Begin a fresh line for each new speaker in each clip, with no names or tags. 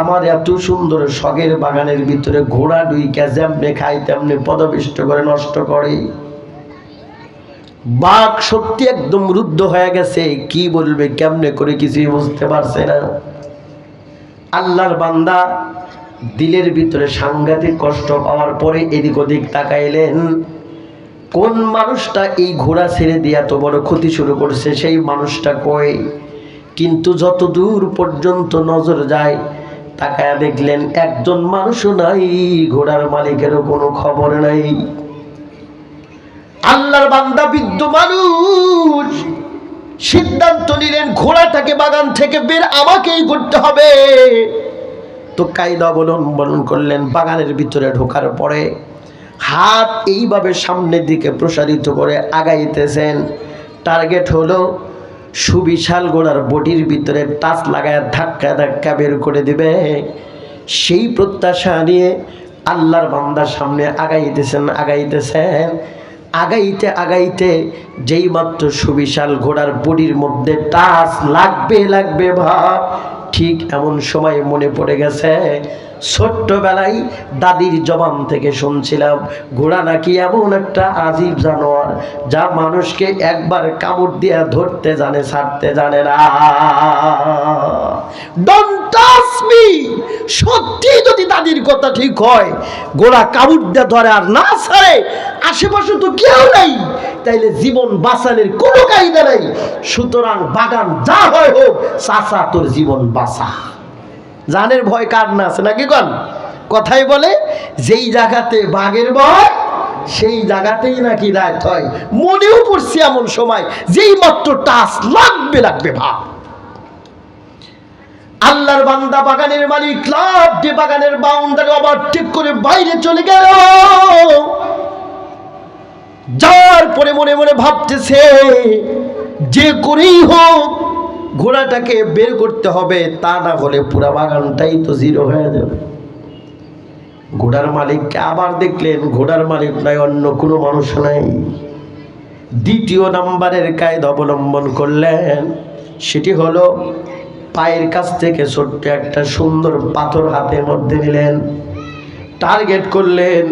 আমার এত সুন্দর শখের বাগানের ভিতরে ঘোড়া ডুইকা যেমনে খাই তেমনি পদবিষ্ট করে নষ্ট করে। বাঘ সত্যি একদম রুদ্ধ হয়ে গেছে, কি বলবে, কেমনে করে কিছুই বুঝতে পারছে না। আল্লাহর বান্দা দিলের ভিতরে সাংঘাতিক কষ্ট পাওয়ার পরে এদিক ওদিক তাকাইলেন। কোন মানুষটা এই ঘোড়া ছেড়ে দিয়ে এত বড় ক্ষতি শুরু করছে, সেই মানুষটা কই? কিন্তু যত দূর পর্যন্ত নজর যায়, তাকায়া দেখলেন একজন মানুষও নাই, ঘোড়ার মালিকেরও কোনো খবর নাই। আল্লাহর বান্দা বৃদ্ধ মানুষ, সিদ্ধান্ত নিলেন ঘোড়াটাকে বাগান থেকে বের আমাকেই করতে হবে। তো কায়দা অবলম্বন করলেন বাগানের ভিতরে ঢোকার পরে, হাত এইভাবে সামনের দিকে প্রসারিত করে আগাইতেছেন। টার্গেট হলো সুবিশাল গোড়ার বডির ভিতরে টাচ লাগায় ধাক্কা ধাক্কা বের করে দিবে। সেই প্রত্যাশা নিয়ে আল্লাহর বান্দার সামনে আগাইতেছেন আগাইতেছেন। আগাইতে আগাইতে যেই মাত্র সুবিশাল ঘোড়ার বডির মধ্যে টাচ লাগবে লাগবে ভাব। ঠিক এমন সময় মনে পড়ে গেছে, ছোট্টবেলায় দাদির জবান থেকে শুনছিলাম, ঘোড়া নাকি এমন একটা আজীব জানোয়ার যা মানুষকে একবার কামড় দিয়ে ধরতে জানে, ছাড়তে জানে না। সত্যি যদি দাদির কথা ঠিক হয় গোড়া কামড় দিয়ে ধরে আর না ছাড়ে, আশেপাশে তো কেউ নাই। তাইলে জীবন বাঁচানোর কোনো কায়দা নাই। সুতরাং বাগান যা হয় হোক, চাচা, তোর জীবন বাঁচা। জানের ভয় কার না আছে নাকি কন? কথাই বলে, যেই জায়গাতে বাঘের ভয়, সেই জায়গাতেই নাকি রাত হয়। মনেও পড়ছে এমন সময়, যেই মাত্র টাচ লাগবে লাগবে ভাব। আল্লাহর বান্দা বাগানের মালিক, লাভ দিয়ে বাগানের বাউন্ডারি ওভারটেক করে বাইরে চলে গেল। যার পরে মনে মনে ভাবতেছে, যে করেই হোক, ঘোড়াটাকে বের করতে হবে, তা না হলে পুরা বাগানটাই তো জিরো হয়ে যাবে। ঘোড়ার মালিককে আবার দেখলেন, ঘোড়ার মালিক নয় অন্য কোনো মানুষ নাই। দ্বিতীয় নাম্বারের কায়দা অবলম্বন করলেন, সেটি হলো পায়ের কাছ থেকে ছোট্ট একটা সুন্দর পাথর হাতের মধ্যে নিলেন, টার্গেট করলেন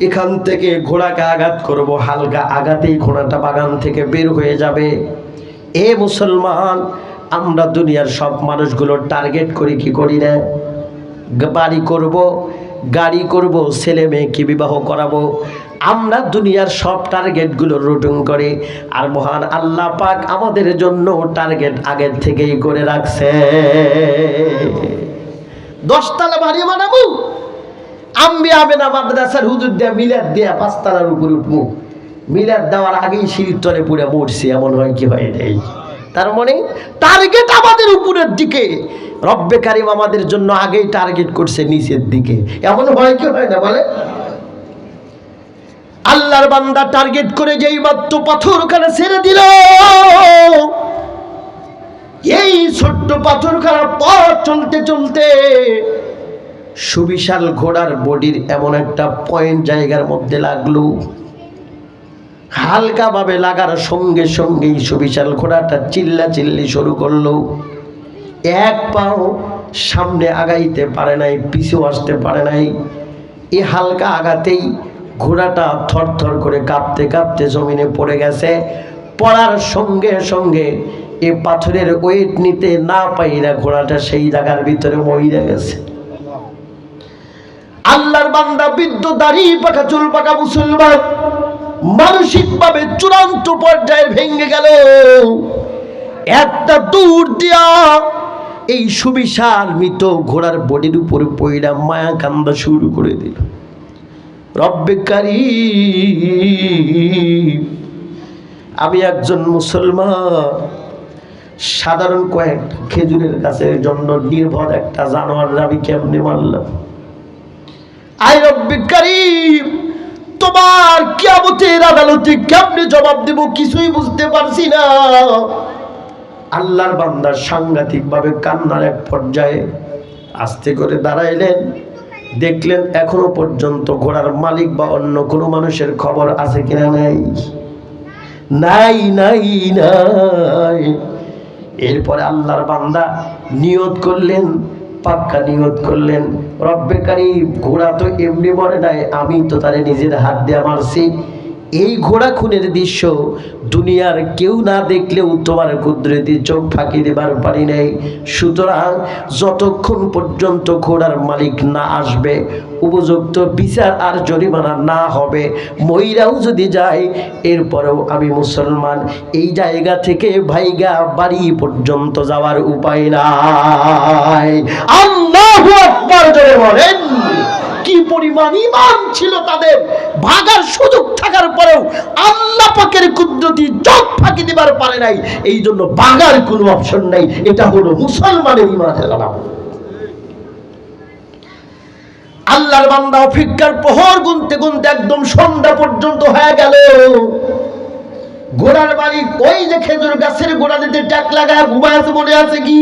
এখান থেকে ঘোড়াকে আঘাত করব, হালকা আঘাতেই ঘোড়াটা বাগান থেকে বের হয়ে যাবে। এ মুসলমান, আমরা দুনিয়ার সব মানুষগুলো টার্গেট করি, কি করি না? বাড়ি করব, গাড়ি করব, ছেলে মেয়েকে বিবাহ করাবো। আমরা দুনিয়ার সব টার্গেটগুলো রুটিং করে। আর মহান আল্লাহ পাক আমাদের জন্য টার্গেট আগের থেকেই করে রাখছে। দশতলা বাড়ি বানাবো? আমি হবে না মাদ্রাসার হুজুর দিয়া মিলাদ দিয়া পাঁচতলার উপরে উঠবো মিলাদ দেওয়ার আগেই সিঁড়ির তলে পুড়ে মরছি এমন হয় কি হয় নেই। তার মানে টার্গেট আমাদের উপরের দিকে। রব্বে কারিম আমাদের জন্য আগেই টার্গেট করছে নিচের দিকে। এমন হয় কি হয় না বলে? আল্লাহর বান্দা টার্গেট করে যেই মাত্র পাথর ওখানে ছেড়ে দিল। এই ছোট্ট পাথর খারাপ পথ চলতে চলতে সুবিশাল ঘোড়ার বডির এমন একটা পয়েন্ট জায়গার মধ্যে লাগল। হালকাভাবে লাগার সঙ্গে সঙ্গেই সুবিশাল ঘোড়াটা চিল্লা চিল্লি শুরু করল। এক পাও সামনে আগাইতে পারে নাই, পিছু আসতে পারে নাই। এই হালকা আঘাতেই ঘোড়াটা থরথর করে কাঁপতে কাঁপতে জমিনে পড়ে গেছে। পড়ার সঙ্গে সঙ্গে এ পাথরের ওয়েট নিতে না পাইরা ঘোড়াটা সেই জায়গার ভিতরে মহিলা গেছে। আল্লাহর বান্দা বৃদ্ধ, দাড়ি পাকা, চুল পাকা মুসলমান। মানসিক ভাবে চূড়ান্ত পর্যায়ে ভেঙে গেল। একটা দূর দিয়া এই সুবিশাল মৃত ঘোড়ার বডির উপরে পইরা মায়া কান্দা শুরু করে দিল। রব্বেকারী আমি একজন মুসলমান। সাধারণ কয়েক খেজুরের গাছের জন্য নির্ভর একটা জানোয়ার, আমি কেমনে মারলাম? আই রব্বি করিম, তোমার কিয়ামতের আদালতে কেমনে জবাব দেব কিছুই বুঝতে পারছি না। আল্লাহর বান্দার সাংঘাতিক ভাবে কান্নার এক পর্যায়ে আস্তে করে দাঁড়াইলেন। দেখলেন এখনও পর্যন্ত ঘোড়ার মালিক বা অন্য কোনো মানুষের খবর আছে কিনা নাই। নাই নাই নাই। এরপরে আল্লাহর বান্দা নিয়ত করলেন পাক্কা নিয়ত করলেন। রব্বে কারিম ঘোড়া তো এমনি মরে নাই, আমি তো তারে নিজের হাত দিয়ে মারছি। এই ঘোড়া খুনের দৃশ্য দুনিয়ার কেউ না দেখলেও তোমার কুদরতি চোখ ফাঁকি দেবার পারি নেই। সুতরাং যতক্ষণ পর্যন্ত ঘোড়ার মালিক না আসবে, উপযুক্ত বিচার আর জরিমানা না হবে, মহিলাও যদি যায়, এরপরেও আমি মুসলমান এই জায়গা থেকে ভাইগা বাড়ি পর্যন্ত যাওয়ার উপায় নাই। কি পরিমাণ ইমান ছিল তাদের? ভাগার সুযোগ থাকার পরেও আল্লাহ পাকের কুদরতি চোখ ফাঁকি দিবার পারে নাই। এই জন্য বাগার কোনো অপশন নাই। এটা হলো মুসলমানের ইমানের আলামত। আল্লাহর বান্দা অপেক্ষার প্রহর গুনতে গুনতে একদম সন্ধ্যা পর্যন্ত হয়ে গেল। ঘোড়ার বাড়ি ওই যে খেজুর গাছের গোড়া দিতে টাক লাগা ঘুমায় মনে আছে কি?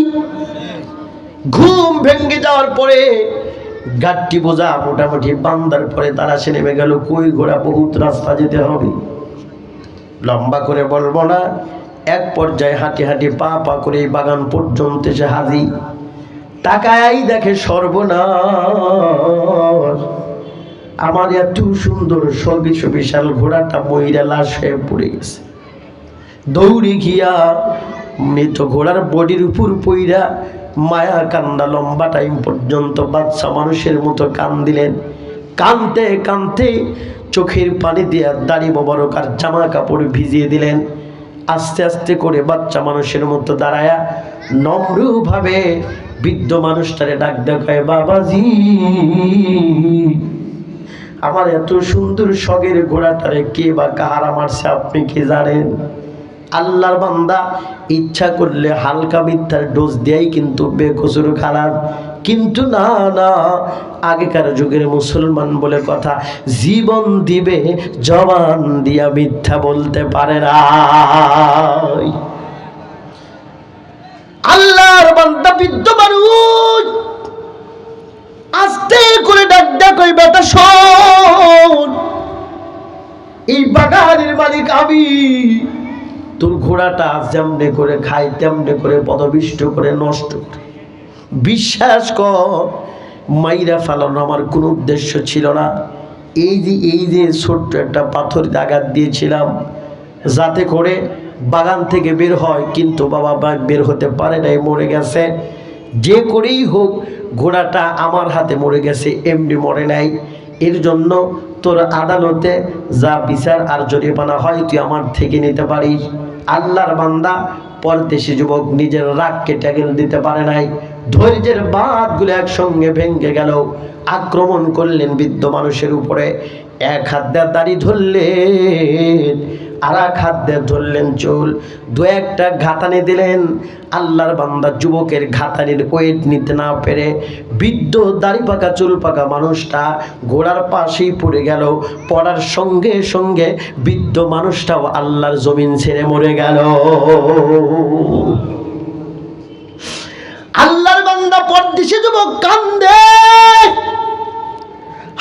ঘুম ভেঙে যাওয়ার পরে গাঠটি বোঝা মোটামুটি বান্দার পরে তারা সে নেমে গেল, কই ঘোড়া, বহুত রাস্তা যেতে হবে। লম্বা করে বলব না, এক পর্যায়ে হাঁটি হাঁটি পা পা করে বাগান পর্যন্ত এসে হাজি তাকাই দেখে সর্বনাশ। আমার এত সুন্দর সবিশ বিশাল ঘোড়াটা মহিলা লাশ হয়ে পড়ে গেছে। দৌড়ে গিয়া মৃত ঘোড়ার বডির উপর পইরা মায়া কান্দা লম্বা টাইম পর্যন্ত বাচ্চা মানুষের মতো কান দিলেন কানতে কানতে চোখের পানি দিয়া দাড়ি মোবারকার জামা কাপড় ভিজিয়ে দিলেন। আস্তে আস্তে করে বাচ্চা মানুষের মতো দাঁড়ায়া নম্রভাবে বৃদ্ধ মানুষটারে ডাক দেখায় বাবাজি, আমার এত সুন্দর সগের ঘোড়াটারে কে বা কাহারা মারছে আপনি কি জানেন? আল্লাহর বান্দা ইচ্ছা করলে হালকা মিথ্যার ডোজ দেয় কিন্তু বেকসুর খারাপ। কিন্তু না না, আগেকার যুগের মুসলমান বলে কথা, জীবন দিবে, জবান দিয়া মিথ্যা বলতে পারে না। আল্লাহর বান্দা বৃদ্ধ মানুষ, আস্তে করে ডাক ডাক ওই বেটা শোন। এই বাগানের মালিক আমি। তোর ঘোড়াটা যেমনে করে খাই তেমনে করে পদবিষ্ট করে নষ্ট করে। বিশ্বাস কর, মাইরা ফেলানো আমার কোনো উদ্দেশ্য ছিল না। এই যে এই যে ছোট্ট একটা পাথর আঘাত দিয়েছিলাম, যাতে করে বাগান থেকে বের হয়, কিন্তু বাবা বা- বের হতে পারে নাই, মরে গেছে। যে করেই হোক, ঘোড়াটা আমার হাতে মরে গেছে, এমনি মরে নাই। এর জন্য তোর আদালতে যা বিচার আর জরিমানা হয়, তুই আমার থেকে নিতে পারিস। আল্লাহর বান্দা পরদেশি যুবক নিজের রাগকে ট্যাগেল দিতে পারে নাই। ধৈর্যের বাঁধগুলো একসঙ্গে ভেঙে গেল। আক্রমণ করলেন বৃদ্ধ মানুষের উপরে। এক হাত দাঁড়িয়ে দাড়ি ধরলেন। আর এক হাত দিয়ে ধরলেন চুল। দু একটা ঘাতানি দিলেন। আল্লাহর বান্দা যুবকের ঘাতানির ওয়েট নিতে না পেরে বৃদ্ধ দাড়ি পাকা চুল পাকা মানুষটা ঘোড়ার পাশেই পড়ে গেল। পড়ার সঙ্গে সঙ্গে বৃদ্ধ মানুষটাও আল্লাহর জমিন ছেড়ে মরে গেল। আল্লাহর বান্দা পরদেশে যুবক কান্দে।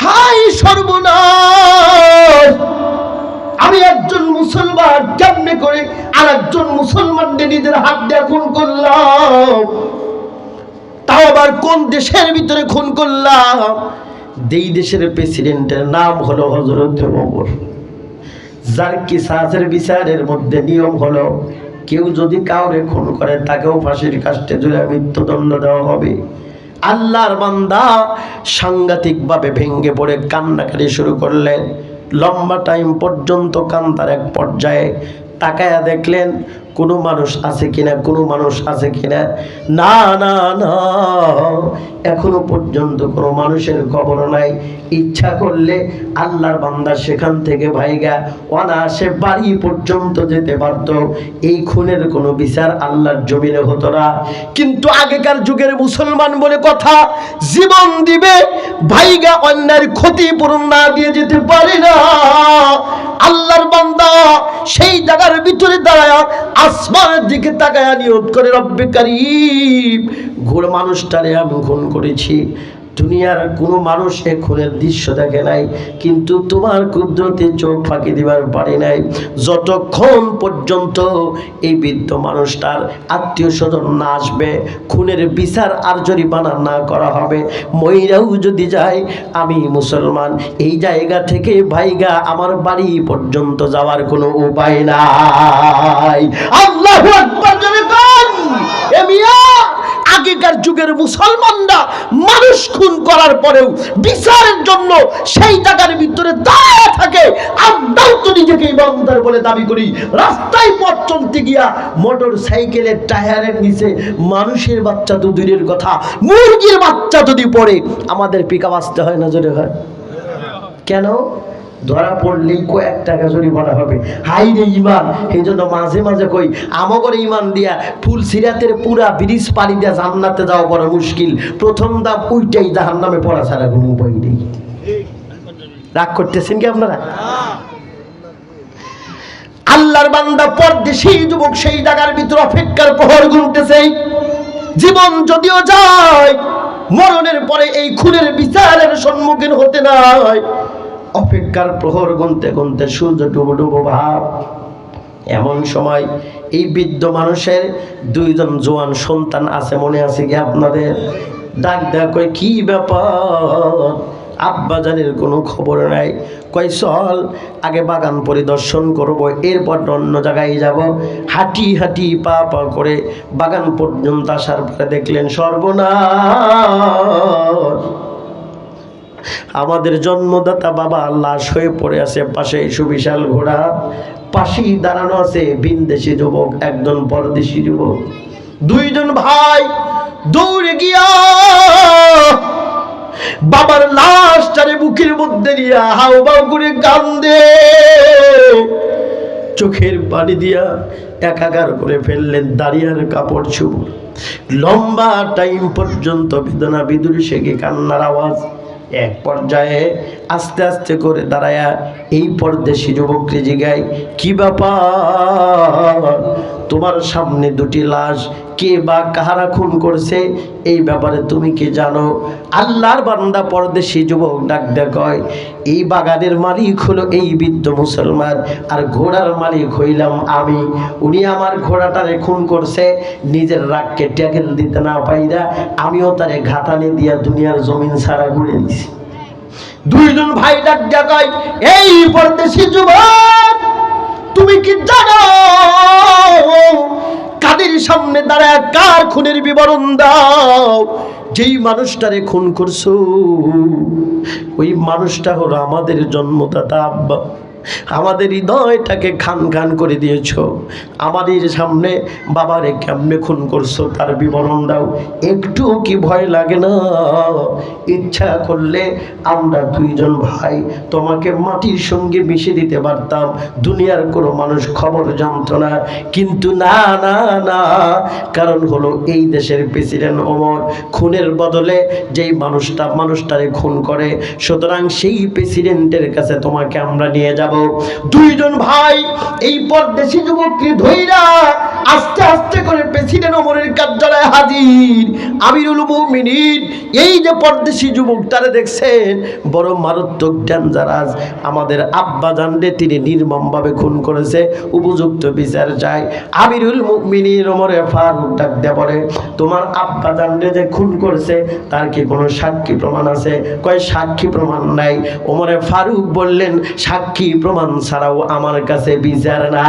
হাই সর্বনাশ! আমি একজন মুসলমান কেমনে করে আর একজন মুসলমানকে নিজের হাত দিয়ে খুন করলাম। তাও আবার কোন দেশের ভিতরে খুন করলাম? যেই দেশের প্রেসিডেন্টের নাম হলো হজরত ওমর। যার কিসাসের বিচারের মধ্যে নিয়ম হলো, কেউ যদি কাউরে খুন করে, তাকেও ফাঁসির কাস্টে জুড়ে মৃত্যুদণ্ড দেওয়া হবে। আল্লাহর বান্দা সাংঘাতিকভাবে ভেঙ্গে পড়ে কান্নাকাটি শুরু করলেন। লম্বা টাইম পর্যন্ত কান্দার এক পর্যায়ে তাকায়া দেখলেন, কোনো মানুষ আছে কিনা, কোনো মানুষ আছে কিনা? না না না। এখনও পর্যন্ত কোনো মানুষের খবর নাই। ইচ্ছা করলে আল্লাহর বান্দা সেখান থেকে ভাইগা অনায়াসে বাড়ি পর্যন্ত যেতে পারত। এই খুনের কোনো বিচার আল্লাহর জমিনে হতো না। কিন্তু আগেকার যুগের মুসলমান বলে কথা, জীবন দিবে, ভাইগা অন্যের ক্ষতিপূরণ না দিয়ে যেতে পারে না। আল্লাহর বান্দা সেই জায়গার ভিতরে দাঁড়ায় আসমানের দিকে তাকায় নিয়ত করে, রব্বে কারিম, ঘোর মানুষটারে আমি খুন করেছি। দুনিয়ার কোনো মানুষ এ খুনের দৃশ্য দেখে নাই, কিন্তু তোমার কুদরতে চোখ ফাঁকি দিবার পারি নাই। যতক্ষণ পর্যন্ত এই বৃদ্ধ মানুষটার আত্মীয় স্বজন না আসবে, খুনের বিচার আর জরিমানা না করা হবে, মহিলাও যদি যায়, আমি মুসলমান, এই জায়গা থেকে ভাইগা আমার বাড়ি পর্যন্ত যাওয়ার কোনো উপায় নাই। আল্লাহ আকবার জোরে কোন এ মিয়া আগেকার যুগের মুসলমানরা মানুষ খুন করার পরেও বিচারের জন্য সেই জায়গার ভিতরে দাঁড়ায় থাকে। আমরাও তো নিজেকে ইমানদার বলে দাবি করি। রাস্তায় পথ চলতে গিয়া মোটর সাইকেলের টায়ারের নিচে মানুষের বাচ্চা তো দূরের কথা, মুরগির বাচ্চা যদি পড়ে, আমাদের পিকা বাঁচতে হয় না জোরে হয়। কেন? ধরা পড়লেই কয়েক টাকা জরিমানা হবে। হাই রে ইমান এই জন্য মাঝে মাঝে কই, আমাগরে ইমান দিয়া ফুল সিরাতের পুরা ব্রিজ পাড়ি দিয়া জান্নাতে যাওয়া বড় মুশকিল। প্রথম দাম ওইটাই জাহান নামে পড়া ছাড়া কোনো উপায় নেই। রাগ করতেছেন কি আপনারা? আল্লাহর বান্দা পরদেশি যুবক সেই জায়গার ভিতর অপেক্ষার প্রহর গুনতেছে। জীবন যদিও যায়, মরণের পরে এই খুনের বিচারের সম্মুখীন হতে নাই। অপেক্ষার প্রহর, গুনতে গুনতে, সূর্য ডুবো ডুবো ভাব। এমন সময় এই বৃদ্ধ মানুষের দুইজন জোয়ান সন্তান আছে, মনে আছে কি আপনাদের? ডাক দেয়া কয়, কি ব্যাপার? আব্বা জানের কোনো খবর নাই? কয়, চল, আগে বাগান পরিদর্শন করব, এরপর অন্য জায়গায় যাব। হাঁটি হাঁটি পা পা করে বাগান পর্যন্ত আসার পরে দেখলেন, সর্বনাশ! আমাদের জন্মদাতা বাবা লাশ হয়ে পড়ে আছে পাশে সুবিশাল ঘোড়া। পাশেই দাঁড়ানো আছে ভিনদেশি যুবক, একজন পরদেশি যুবক। দুইজন ভাই দৌড়ে গিয়া বাবার লাশটারে বুকের মধ্যে নিয়ে হাউ বাউ করে কান্দে। চোখের পানি দিয়া একাকার করে ফেললেন দাঁড়িয়ার কাপড় ছুব লম্বা টাইম পর্যন্ত বেদনা বিদুর শেখে কান্নার আওয়াজ। এক পর্যায়ে আস্তে আস্তে করে দাঁড়ায়া এই পরদেশি যুবককে জিগায় কি ব্যাপার? তোমার সামনে দুটি লাশ কে বা কাহারা খুন করছে? এই ব্যাপারে তুমি কি জানো? আল্লাহর বান্দা পরদেশি যুবক ডাক কয়, এই বাগানের মালিক হলো এই বৃদ্ধ মুসলমান, আর ঘোড়ার মালিক হইলাম আমি। উনি আমার ঘোড়াটারে খুন করছে, নিজের রাগকে ট্যাকেল দিতে না পাইরা আমিও তারে ঘাটানে দিয়া দুনিয়ার জমিন সারা ঘুরে দিছি। দুইজন ভাই ডাক ডাকাই এই পরদেশি যুবক, তুমি কি জানো কাদের সামনে দাঁড়ায় কার খুনের বিবরণ দাও? যেই মানুষটারে খুন করছ, ওই মানুষটা হলো আমাদের জন্মদাতা আব্বা। আমাদের হৃদয়টাকে খান খান করে দিয়েছ। আমাদের সামনে বাবারে কেমনে খুন করছ তার বিবরণ দাও। একটু কি ভয় লাগে না? ইচ্ছা করলে আমরা দুইজন ভাই তোমাকে মাটির সঙ্গে মিশে দিতে পারতাম। দুনিয়ার কোনো মানুষ খবর জানতো না। কিন্তু না না না, কারণ হলো এই দেশের প্রেসিডেন্ট ওমর খুনের বদলে যেই মানুষটা, মানুষটারে খুন করে। সুতরাং সেই প্রেসিডেন্টের কাছে তোমাকে আমরা নিয়ে যাব। দুইজন ভাই এই পরদেশি যুবককে ধইরা আস্তে আস্তে করে প্রেসিডেন্ট ওমরের কার্যালয়ে হাজির। আমিরুল মুমিনিন, এই যে পরদেশি যুবক তারে দেখছেন, বড় মারাত্মক ডেঞ্জারাস আমাদের আব্বা জানলে তিনি নির্মমভাবে খুন করেছে, উপযুক্ত বিচার চায় আমিরুল মুমিনিন ওমরে ফারুক ডাক দিয়ে বলে, তোমার আব্বা জানলে যে খুন করেছে, তার কি কোনো সাক্ষী প্রমাণ আছে? কয়, সাক্ষী প্রমাণ নাই। ওমরে ফারুক বললেন, সাক্ষী প্রমাণ ছাড়াও আমার কাছে বিচার না